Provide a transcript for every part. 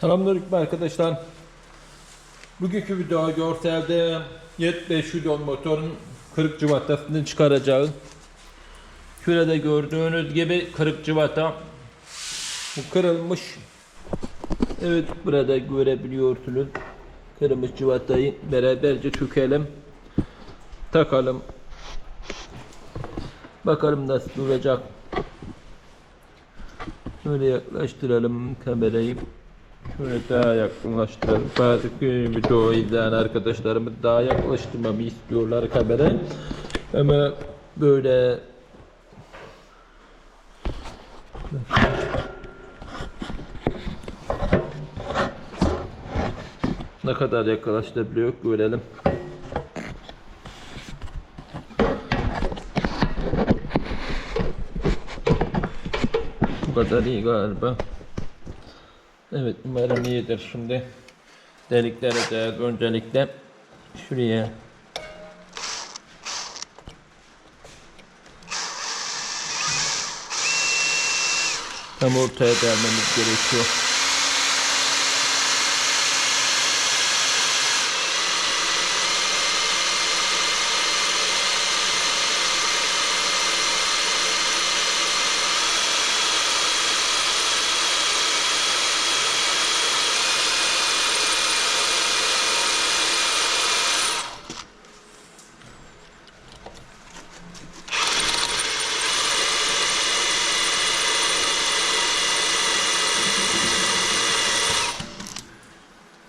Selamünaleyküm arkadaşlar. Bugünkü video görselde 75 Hüdon motorun kırık cıvatasını çıkaracağı. Şurada gördüğünüz gibi kırık cıvata. Bu kırılmış. Evet burada görebiliyorsunuz. Kırılmış cıvatayı beraberce çökelim. Takalım. Bakalım nasıl duracak. Şöyle yaklaştıralım kamerayı. Şöyle daha yakınlaştıralım. Bazı video izleyen arkadaşlarımız daha yaklaştırmamı istiyorlar kamerayı. Ama böyle ne kadar yaklaştırabiliyor görelim. Bu kadar iyi galiba. Evet umarım iyidir şimdi. Deliklere de öncelikle şuraya tam ortaya delmemiz gerekiyor.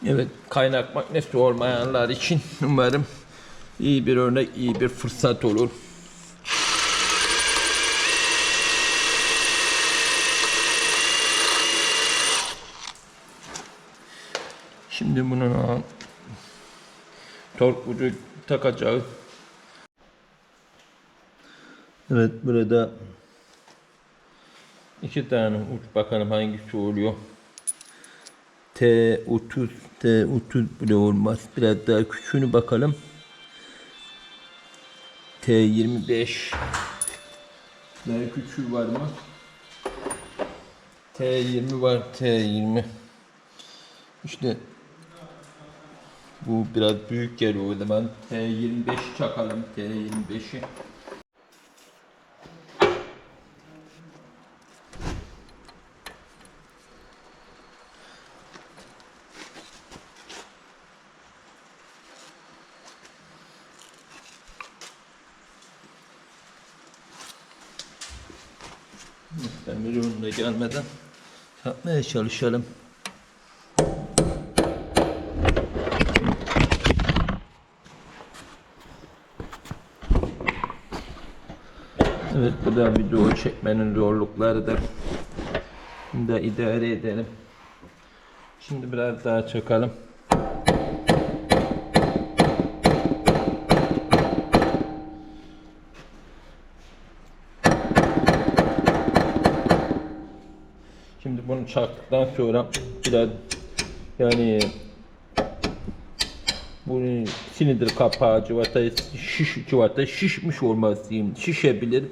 Evet kaynak makinesi olmayanlar için umarım iyi bir örnek, iyi bir fırsat olur. Şimdi bunun tork ucu takacağız. Evet burada iki tane uç bakalım hangisi oluyor. T30 T30 bile olmaz. Biraz daha küçüğünü bakalım. T25 Daha küçüğü var mı? T20 var T20 İşte bu biraz büyük geliyor o zaman T25 çakalım T25'i Demir önüne gelmeden yapmaya çalışalım. Evet bu da video çekmenin zorluklarıdır. Bunu da idare edelim. Şimdi biraz daha çakalım. Bunu çaktıktan sonra biraz yani bu silindir kapağı cıvata şiş cıvata şişmiş olması diyeyim. Şişebilir.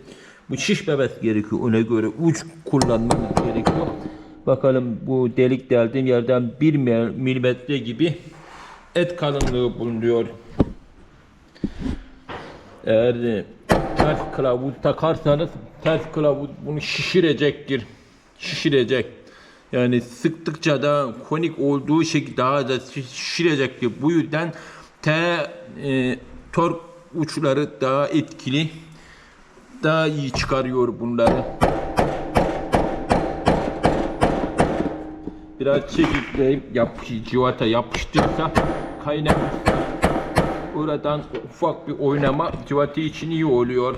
Bu şişmemesi gerekiyor. Ona göre uç kullanmamız gerekiyor. Bakalım bu delik deldiğim yerden 1 milimetre gibi et kalınlığı bulunuyor. Eğer de ters kılavuz takarsanız ters kılavuz bunu şişirecektir. Şişirecek. Yani sıktıkça da konik olduğu şekilde daha da şi- şişirecektir. Bu yüzden T e, tork uçları daha etkili. Daha iyi çıkarıyor bunları. Biraz çekikle yap, civata yapıştırsa kaynak Oradan ufak bir oynama civati için iyi oluyor.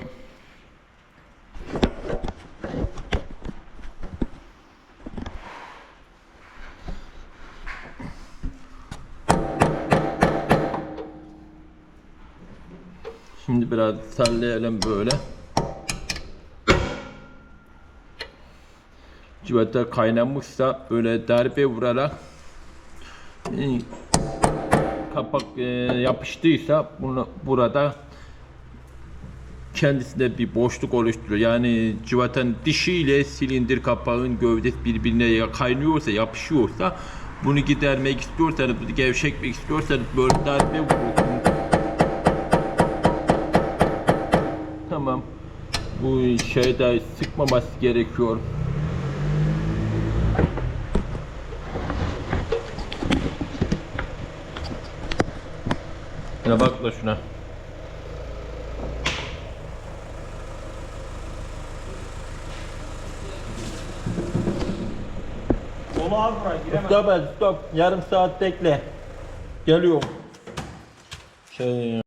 Şimdi biraz sallayalım böyle. Civata kaynamışsa böyle darbe vurarak kapak e, yapıştıysa bunu burada kendisinde bir boşluk oluşturuyor. Yani civatanın dişi ile silindir kapağın gövdesi birbirine kaynıyorsa, yapışıyorsa Bunu gidermek istiyorsanız, bunu gevşekmek istiyorsanız böyle darbe vuruyorsunuz. Bu şeyde sıkmaması gerekiyor. Şuna bak da şuna. Dolu abi buraya giremez. Stop stop. Yarım saat bekle. Geliyorum. Şey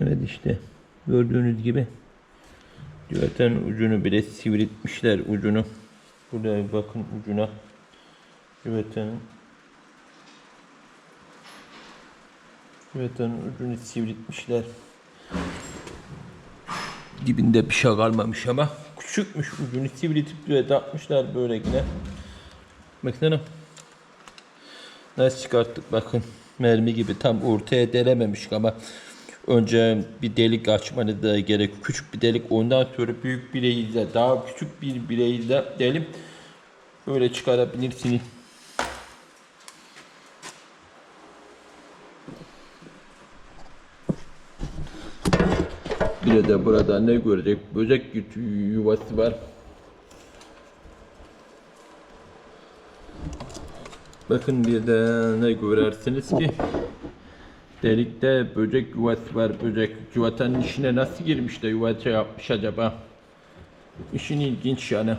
Evet işte gördüğünüz gibi Zaten ucunu bile sivritmişler ucunu. Buraya bakın ucuna. Küvetenin Küvetenin ucunu sivritmişler. Dibinde bir şey kalmamış ama küçükmüş ucunu sivritip düğete atmışlar böyle yine. Baksana. Nasıl çıkarttık bakın. Mermi gibi tam ortaya delememiş ama önce bir delik açmanız da gerek. Küçük bir delik ondan sonra büyük bileğiyle daha küçük bir bileğiyle delip böyle çıkarabilirsiniz. Bir de burada ne görecek? Böcek yuvası var. Bakın bir de ne görersiniz ki delikte böcek yuvası var. Böcek yuvatanın içine nasıl girmiş de yuvaca yapmış acaba? İşin ilginç yani.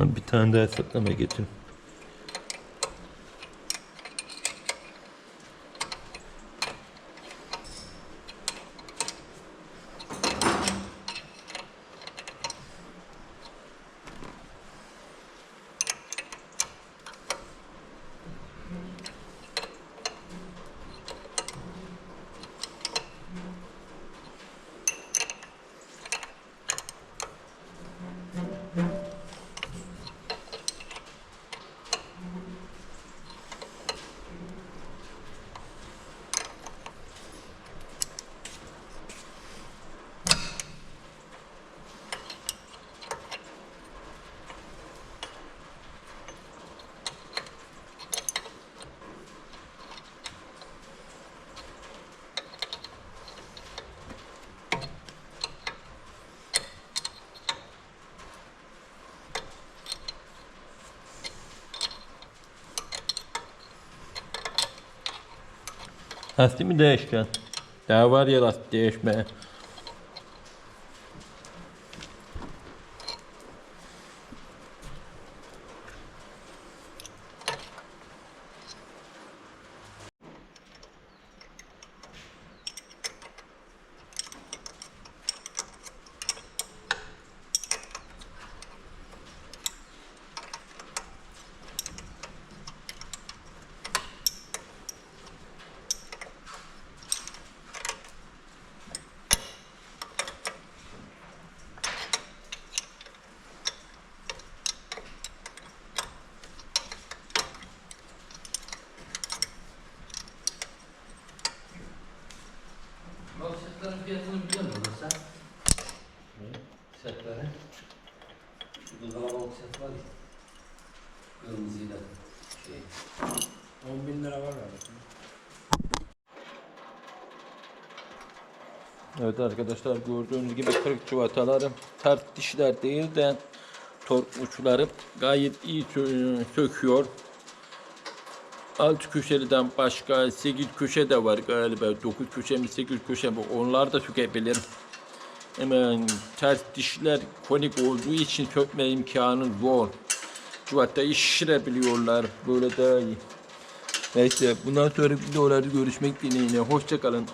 Bir tane daha saklama getir. Lastik mi değişken? Daha var ya. Uygulama ofisiyatı var ya. Kırmızıyla şey. 10 bin lira var galiba. Evet arkadaşlar gördüğünüz gibi kırık çuvataları tert dişler değil de tork uçları gayet iyi söküyor. Alt köşeliden başka 8 köşe de var galiba. 9 köşe mi 8 köşe mi onlar da sökebilirim. Hemen ters dişler konik olduğu için sökme imkanı zor. Cuvatayı şişirebiliyorlar. Böyle daha iyi. Neyse bundan sonra videolarda görüşmek dileğiyle. Hoşçakalın.